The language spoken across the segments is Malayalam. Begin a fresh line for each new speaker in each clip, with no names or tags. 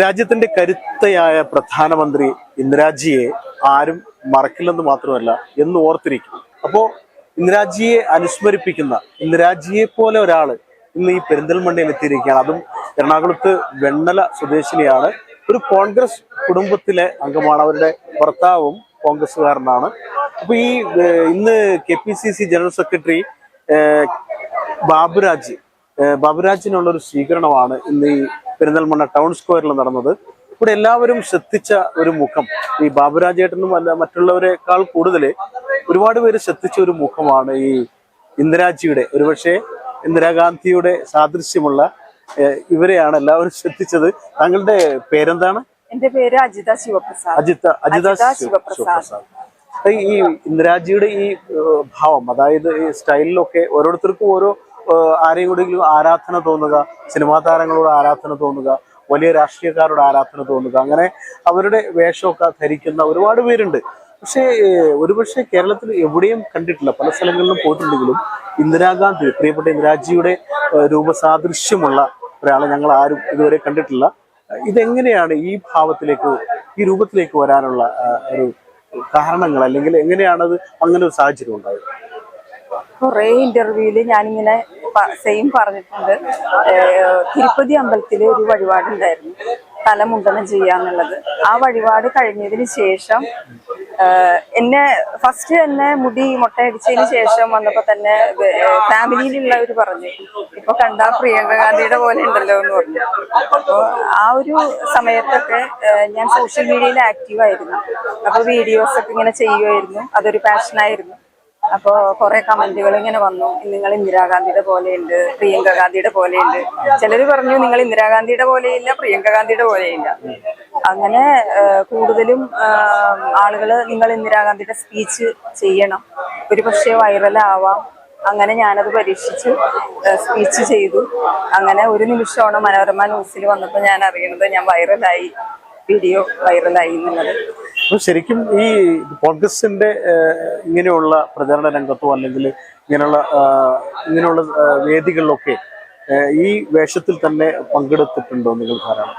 രാജ്യത്തിന്റെ കരുത്തയായ പ്രധാനമന്ത്രി ഇന്ദിരാജിയെ ആരും മറക്കില്ലെന്ന് മാത്രമല്ല എന്ന് ഓർത്തിരിക്കും. അപ്പോ ഇന്ദിരാജിയെ അനുസ്മരിപ്പിക്കുന്ന ഇന്ദിരാജിയെ പോലെ ഒരാൾ ഇന്ന് ഈ പെരിന്തൽമണ്ണയിൽ എത്തിയിരിക്കുകയാണ്. അതും എറണാകുളത്ത് വെണ്ണല സ്വദേശിനിയാണ്. ഒരു കോൺഗ്രസ് കുടുംബത്തിലെ അംഗമാണ്. അവരുടെ ഭർത്താവും കോൺഗ്രസ്സുകാരനാണ്. അപ്പൊ ഈ ഇന്ന് K P C C general secretary Baburaj ബാബുരാജിനുള്ള ഒരു സ്വീകരണമാണ് ഇന്ന് ഈ പെരിന്തൽമണ്ണ ടൗൺ സ്ക്വയറിൽ നടന്നത്. ഇവിടെ എല്ലാവരും ശ്രദ്ധിച്ച ഒരു മുഖം. ഈ ബാബുരാജേട്ടനും അല്ല മറ്റുള്ളവരെക്കാൾ കൂടുതൽ ഒരുപാട് പേര് ശ്രദ്ധിച്ച ഒരു മുഖമാണ് ഈ ഇന്ദിരാജിയുടെ. ഒരുപക്ഷെ ഇന്ദിരാഗാന്ധിയുടെ സാദൃശ്യമുള്ള ഇവരെയാണ് എല്ലാവരും ശ്രദ്ധിച്ചത്. താങ്കളുടെ പേരെന്താണ്?
എന്റെ പേര് അജിത ശിവപ്രസാദ്.
അജിത അജിത
ശിവപ്രസാദ്.
ഈ ഇന്ദിരാജിയുടെ ഈ ഭാവം അതായത് ഈ സ്റ്റൈലിലൊക്കെ ഓരോരുത്തർക്കും ഓരോ ആരെയും കൂടെങ്കിലും ആരാധന തോന്നുക സിനിമാ താരങ്ങളോട് ആരാധന തോന്നുക വലിയ രാഷ്ട്രീയക്കാരോട് ആരാധന തോന്നുക അങ്ങനെ അവരുടെ വേഷമൊക്കെ ധരിക്കുന്ന ഒരുപാട് പേരുണ്ട്. പക്ഷേ ഒരുപക്ഷെ കേരളത്തിൽ എവിടെയും കണ്ടിട്ടില്ല. പല സ്ഥലങ്ങളിലും പോയിട്ടുണ്ടെങ്കിലും ഇന്ദിരാഗാന്ധി പ്രിയപ്പെട്ട ഇന്ദിരാജിയുടെ രൂപസാദൃശ്യമുള്ള ഒരാളെ ഞങ്ങൾ ആരും ഇതുവരെ കണ്ടിട്ടില്ല. ഇതെങ്ങനെയാണ് ഈ ഭാവത്തിലേക്ക് ഈ രൂപത്തിലേക്ക് വരാനുള്ള ഒരു കാരണങ്ങൾ അല്ലെങ്കിൽ എങ്ങനെയാണത് അങ്ങനെ ഒരു സാഹചര്യം ഉണ്ടായത്?
കുറെ ഇന്റർവ്യൂൽ ഞാനിങ്ങനെ സെയിം പറഞ്ഞിട്ടുണ്ട്. തിരുപ്പതി അമ്പലത്തിൽ ഒരു വഴിപാടുണ്ടായിരുന്നു. തലമുണ്ടനം ചെയ്യാന്നുള്ളത് ആ വഴിപാട് കഴിഞ്ഞതിന് ശേഷം എന്നെ ഫസ്റ്റ് തന്നെ മുടി മുട്ടയടിച്ചതിന് ശേഷം വന്നപ്പോൾ തന്നെ ഫാമിലിയിലുള്ളവർ പറഞ്ഞു. ഇപ്പൊ കണ്ടാ പ്രിയങ്ക ഗാന്ധിയുടെ പോലെ ഉണ്ടല്ലോ എന്ന് പറഞ്ഞു. അപ്പോൾ ആ ഒരു സമയത്തൊക്കെ ഞാൻ സോഷ്യൽ മീഡിയയിൽ ആക്റ്റീവ് ആയിരുന്നു. അപ്പൊ വീഡിയോസ് ഒക്കെ ഇങ്ങനെ ചെയ്യുമായിരുന്നു. അതൊരു പാഷനായിരുന്നു അപ്പോ കൊറേ കമന്റുകൾ ഇങ്ങനെ വന്നു. നിങ്ങൾ ഇന്ദിരാഗാന്ധിയുടെ പോലെയുണ്ട് പ്രിയങ്ക ഗാന്ധിയുടെ പോലെയുണ്ട്. ചിലര് പറഞ്ഞു നിങ്ങൾ ഇന്ദിരാഗാന്ധിയുടെ പോലെയില്ല പ്രിയങ്ക ഗാന്ധിയുടെ പോലെയില്ല. അങ്ങനെ കൂടുതലും ആളുകൾ നിങ്ങൾ ഇന്ദിരാഗാന്ധിയുടെ സ്പീച്ച് ചെയ്യണം. ഒരു പക്ഷേ വൈറലാവാം. അങ്ങനെ ഞാനത് പരീക്ഷിച്ചു സ്പീച്ച് ചെയ്തു. അങ്ങനെ ഒരു നിമിഷമാണ് മനോരമ ന്യൂസിൽ വന്നപ്പോൾ ഞാൻ അറിയണത് ഞാൻ വൈറലായി. വീഡിയോ വൈറലായി എന്നുള്ളത്.
അപ്പോൾ ശരിക്കും ഈ കോൺഗ്രസിന്റെ ഇങ്ങനെയുള്ള പ്രചരണ രംഗത്തോ അല്ലെങ്കിൽ ഇങ്ങനെയുള്ള ഇങ്ങനെയുള്ള വേദികളിലൊക്കെ ഈ വേഷത്തിൽ തന്നെ പങ്കെടുത്തിട്ടുണ്ടോ നിങ്ങൾ ധാരാളം?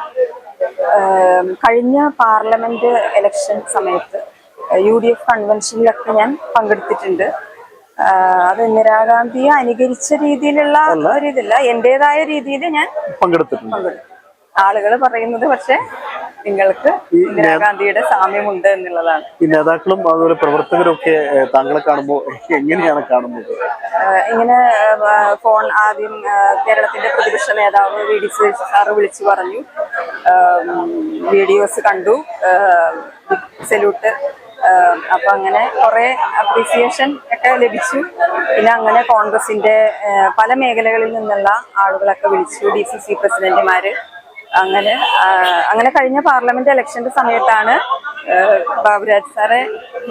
കഴിഞ്ഞ പാർലമെന്റ് ഇലക്ഷൻ സമയത്ത് യു ഡി എഫ് കൺവെൻഷനിലൊക്കെ ഞാൻ പങ്കെടുത്തിട്ടുണ്ട്. അത് ഇന്ദിരാഗാന്ധിയെ അനുകരിച്ച രീതിയിലുള്ള ഒരു ഇതില്ല എന്റേതായ രീതിയിൽ ഞാൻ
പങ്കെടുത്തിട്ടുണ്ട്.
പങ്കെടുത്തു. ആളുകൾ പറയുന്നത് പക്ഷെ നിങ്ങൾക്ക് ഇന്ദിരാഗാന്ധിയുടെ സാമ്യമുണ്ട് എന്നുള്ളതാണ്.
ഈ നേതാക്കളും അതുപോലെ പ്രവർത്തകരും ഒക്കെ താങ്കളെ കാണുമ്പോൾ എങ്ങനെയാണ് കാണുന്നത്?
ഇങ്ങനെ ഫോൺ ആദ്യം കേരളത്തിന്റെ പ്രതിപക്ഷ നേതാവ് വി ഡി സുരേഷ് സാറ് വിളിച്ചു പറഞ്ഞു. വീഡിയോസ് കണ്ടു. സല്യൂട്ട്. അപ്പൊ അങ്ങനെ കുറെ അപ്രീസിയേഷൻ ഒക്കെ ലഭിച്ചു. പിന്നെ അങ്ങനെ കോൺഗ്രസിന്റെ പല മേഖലകളിൽ നിന്നുള്ള ആളുകളൊക്കെ വിളിച്ചു. ഡി സി സി പ്രസിഡന്റുമാര്. അങ്ങനെ അങ്ങനെ കഴിഞ്ഞ പാർലമെന്റ് ഇലക്ഷന്റെ സമയത്താണ് ബാബുരാജ് സാറെ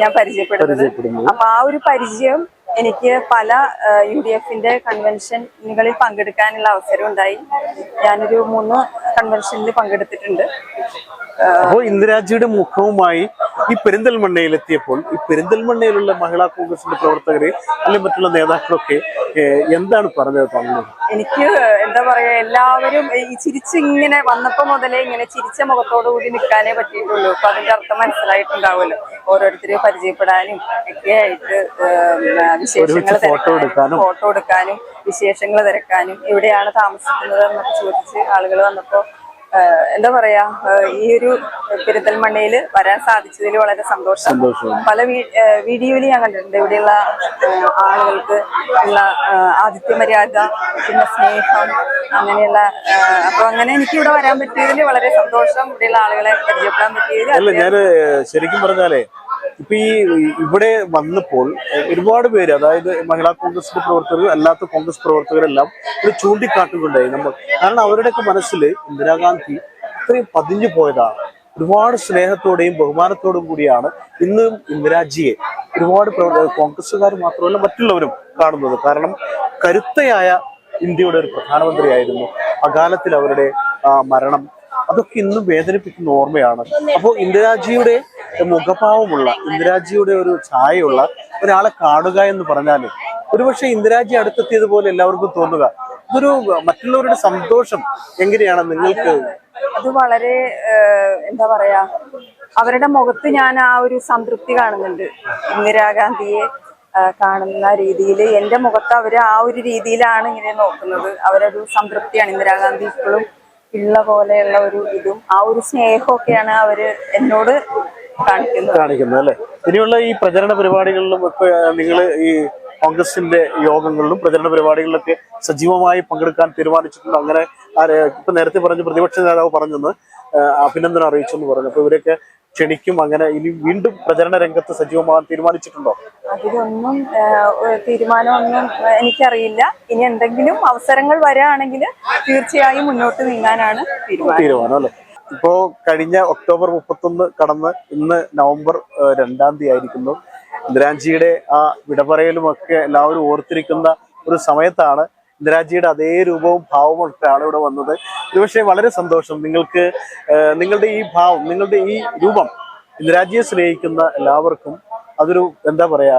ഞാൻ പരിചയപ്പെടുന്നത്. അപ്പൊ ആ ഒരു പരിചയം എനിക്ക് പല യു ഡി എഫിന്റെ കൺവെൻഷനുകളിൽ പങ്കെടുക്കാനുള്ള അവസരം ഉണ്ടായി. ഞാനൊരു മൂന്ന് കൺവെൻഷനിൽ പങ്കെടുത്തിട്ടുണ്ട്.
അപ്പോൾ ഇന്ദിരാജിയുടെ മുഖവുമായി ഈ പെരിന്തൽമണ്ണയിൽ എത്തിയപ്പോൾ ഈ പെരിന്തൽമണ്ണയിലുള്ള മഹിളാ കോൺഗ്രസിന്റെ പ്രവർത്തകരെ അല്ലെങ്കിൽ മറ്റുള്ള നേതാക്കളൊക്കെ എന്താണ് പറഞ്ഞത് തോന്നുന്നത്
എനിക്ക് എന്താ പറയാ എല്ലാവരും ഈ ചിരിച്ചിങ്ങനെ വന്നപ്പോ മുതലേ ഇങ്ങനെ ചിരിച്ച മുഖത്തോടു കൂടി നിൽക്കാനേ പറ്റിയിട്ടുള്ളൂ. അപ്പൊ അതിന്റെ അർത്ഥം മനസ്സിലായിട്ടുണ്ടാവുമല്ലോ. ഓരോരുത്തരെ പരിചയപ്പെടാനും ഒക്കെ ആയിട്ട് വിശേഷങ്ങൾ
ഫോട്ടോ എടുക്കാനും.
ഫോട്ടോ എടുക്കാനും വിശേഷങ്ങൾ തിരക്കാനും എവിടെയാണ് താമസിക്കുന്നത് എന്നൊക്കെ ചോദിച്ച് ആളുകൾ വന്നപ്പോ എന്താ പറയാ ഈ ഒരു പെരിന്തൽമണ്ണയിൽ വരാൻ സാധിച്ചതിൽ വളരെ സന്തോഷം. പല വീഡിയോയിൽ ഞാൻ കണ്ടിട്ടുണ്ട്. ഇവിടെയുള്ള ആളുകൾക്ക് ഉള്ള ആതിഥ്യ മര്യാദ പിന്നെ സ്നേഹം അങ്ങനെയുള്ള അപ്പൊ അങ്ങനെ എനിക്ക് ഇവിടെ വരാൻ പറ്റിയതിൽ വളരെ സന്തോഷം. ഇവിടെയുള്ള ആളുകളെ പരിചയപ്പെടാൻ പറ്റിയതിൽ
അല്ല ഞാൻ ശരിക്കും പറഞ്ഞാലേ ഈ ഇവിടെ വന്നപ്പോൾ ഒരുപാട് പേര് അതായത് മഹിളാ കോൺഗ്രസിന്റെ പ്രവർത്തകർ അല്ലാത്ത കോൺഗ്രസ് പ്രവർത്തകരെല്ലാം ഇത് ചൂണ്ടിക്കാട്ടുകയുണ്ടായി. നമ്മൾ കാരണം അവരുടെയൊക്കെ മനസ്സിൽ ഇന്ദിരാഗാന്ധി ഇത്രയും പതിഞ്ഞു പോയതാണ് ഒരുപാട് സ്നേഹത്തോടെയും ബഹുമാനത്തോടും കൂടിയാണ് ഇന്ന് ഇന്ദിരാജിയെ ഒരുപാട് കോൺഗ്രസ്സുകാർ മാത്രമല്ല മറ്റുള്ളവരും കാണുന്നത്. കാരണം കരുത്തയായ ഇന്ത്യയുടെ ഒരു പ്രധാനമന്ത്രിയായിരുന്നു. അകാലത്തിൽ അവരുടെ മരണം അതൊക്കെ ഇന്നും വേദനിപ്പിക്കുന്ന ഓർമ്മയാണ്. അപ്പോൾ ഇന്ദിരാജിയുടെ മുഖഭാവമുള്ള ഇന്ദിരാജിയുടെ ഒരു ഛായയുള്ള ഒരാളെ കാണുക എന്ന് പറഞ്ഞാൽ ഒരുപക്ഷെ ഇന്ദിരാജി അടുത്തെത്തിയതുപോലെ എല്ലാവർക്കും തോന്നുക. ഇതൊരു മറ്റുള്ളവരുടെ സന്തോഷം എങ്ങനെയാണ് നിങ്ങൾക്ക്?
അത് വളരെ എന്താ പറയാ അവരുടെ മുഖത്ത് ഞാൻ ആ ഒരു സംതൃപ്തി കാണുന്നുണ്ട്. ഇന്ദിരാഗാന്ധിയെ കാണുന്ന രീതിയിൽ എന്റെ മുഖത്ത് അവർ ആ ഒരു രീതിയിലാണ് ഇങ്ങനെ നോക്കുന്നത്. അവരൊരു സംതൃപ്തിയാണ്. ഇന്ദിരാഗാന്ധി ഇപ്പോഴും ഉള്ള പോലെയുള്ള ഒരു ഇതും ആ ഒരു സ്നേഹമൊക്കെയാണ് അവർ എന്നോട് കാണിക്കുന്നത്.
കാണിക്കുന്നത് അല്ലെ? ഇനിയുള്ള ഈ പ്രചരണ പരിപാടികളിലും ഒക്കെ നിങ്ങൾ ഈ കോൺഗ്രസിന്റെ യോഗങ്ങളിലും പ്രചരണ പരിപാടികളിലൊക്കെ സജീവമായി പങ്കെടുക്കാൻ തീരുമാനിച്ചിട്ടുണ്ട്. അങ്ങനെ ഇപ്പൊ നേരത്തെ പറഞ്ഞ പ്രതിപക്ഷ നേതാവ് പറഞ്ഞെന്ന് അഭിനന്ദനം അറിയിച്ചു എന്ന് പറഞ്ഞു. അപ്പൊ ഇവരൊക്കെ ക്ഷണിക്കും അങ്ങനെ ഇനി വീണ്ടും പ്രചരണ രംഗത്ത് സജീവമാകാൻ തീരുമാനിച്ചിട്ടുണ്ടോ?
അതിലൊന്നും തീരുമാനമൊന്നും എനിക്കറിയില്ല. ഇനി എന്തെങ്കിലും അവസരങ്ങൾ വരാണെങ്കിൽ തീർച്ചയായും മുന്നോട്ട് നീങ്ങാനാണ് തീരുമാനം.
അല്ലേ? ഇപ്പോ കഴിഞ്ഞ ഒക്ടോബർ മുപ്പത്തൊന്ന് കടന്ന് ഇന്ന് നവംബർ രണ്ടാം തീയതി ആയിരിക്കുന്നു. ഇന്ദിരാജിയുടെ ആ വിടപറയലും ഒക്കെ എല്ലാവരും ഓർത്തിരിക്കുന്ന ഒരു സമയത്താണ് ഇന്ദിരാജിയുടെ അതേ രൂപവും ഭാവവും ഒക്കെയാണ് ഇവിടെ വന്നത്. പക്ഷേ വളരെ സന്തോഷം. നിങ്ങൾക്ക് നിങ്ങളുടെ ഈ ഭാവം നിങ്ങളുടെ ഈ രൂപം ഇന്ദിരാജിയെ സ്നേഹിക്കുന്ന എല്ലാവർക്കും അതൊരു എന്താ പറയാ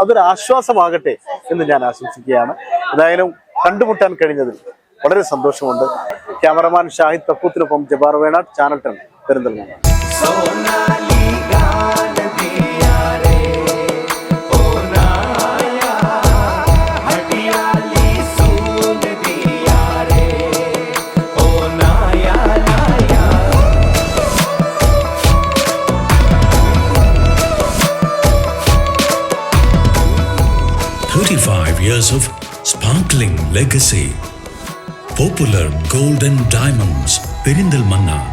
അതൊരു ആശ്വാസമാകട്ടെ എന്ന് ഞാൻ ആശംസിക്കുകയാണ്. എന്തായാലും കണ്ടുമുട്ടാൻ കഴിഞ്ഞതിൽ വളരെ സന്തോഷമുണ്ട്. Cameraman Shahid തപ്പൂത്തിനൊപ്പം Jabar Venad channel ten Perinthalmanna.
Years of sparkling legacy. Popular Golden Diamonds, Perindalmanna,